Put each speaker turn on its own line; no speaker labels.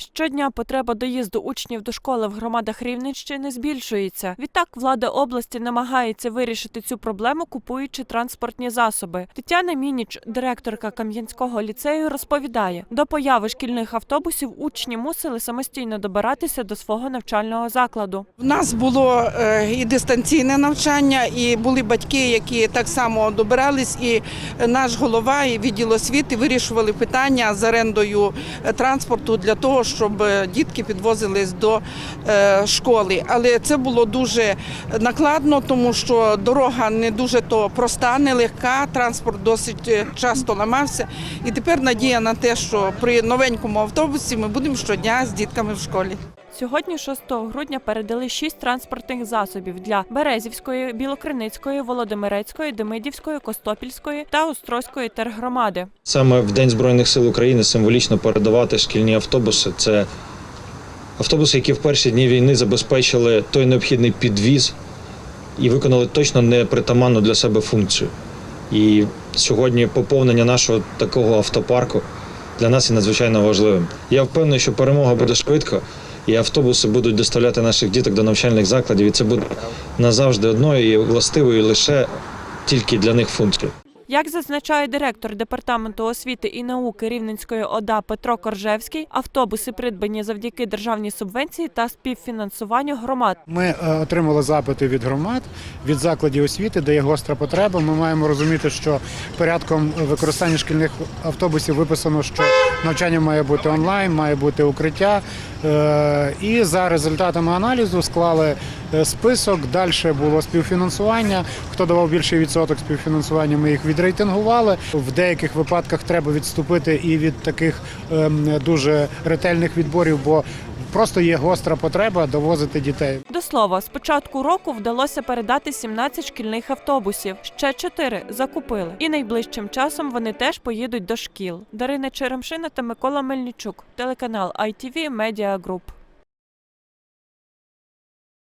Щодня потреба доїзду учнів до школи в громадах Рівненщини збільшується. Відтак влада області намагається вирішити цю проблему, купуючи транспортні засоби. Тетяна Мініч, директорка Кам'янського ліцею, розповідає: до появи шкільних автобусів учні мусили самостійно добиратися до свого навчального закладу.
У нас було е, і дистанційне навчання, і були батьки, які так само добирались. І наш голова і відділ освіти вирішували питання з орендою е, транспорту для того, щоб дітки підвозились до е, школи. Але це було дуже накладно, тому що дорога не дуже то проста, нелегка. Транспорт досить е, часто ламався. І тепер надія на те, що при новенькому автобусі ми будемо щодня з дітками в школі.
Сьогодні, 6 грудня, передали шість транспортних засобів для Березівської, Білокриницької, Володимирецької, Демидівської, Костопільської та Острозької тергромади.
Саме в День Збройних сил України символічно передавати шкільні автобуси. Це автобуси, які в перші дні війни забезпечили той необхідний підвіз і виконали точно непритаманну для себе функцію. І сьогодні поповнення нашого такого автопарку для нас є надзвичайно важливим. Я впевнений, що перемога буде швидко, і автобуси будуть доставляти наших діток до навчальних закладів, і це буде назавжди одною і властивою лише тільки для них функцією.
Як зазначає директор департаменту освіти і науки Рівненської ОДА Петро Коржевський, автобуси придбані завдяки державній субвенції та співфінансуванню громад.
Ми е, отримали запити від громад, від закладів освіти, де є гостра потреба. Ми маємо розуміти, що порядком використання шкільних автобусів виписано, що навчання має бути онлайн, має бути укриття. Е, І за результатами аналізу склали е, список. Далі було співфінансування. Хто давав більший відсоток співфінансування, ми їх відрейтингували. В деяких випадках треба відступити і від таких ем, дуже ретельних відборів, бо просто є гостра потреба довозити дітей.
До слова, з початку року вдалося передати 17 шкільних автобусів. Ще 4 закупили. І найближчим часом вони теж поїдуть до шкіл. Дарина Черемшина та Микола Мельничук. Телеканал ITV Media Group.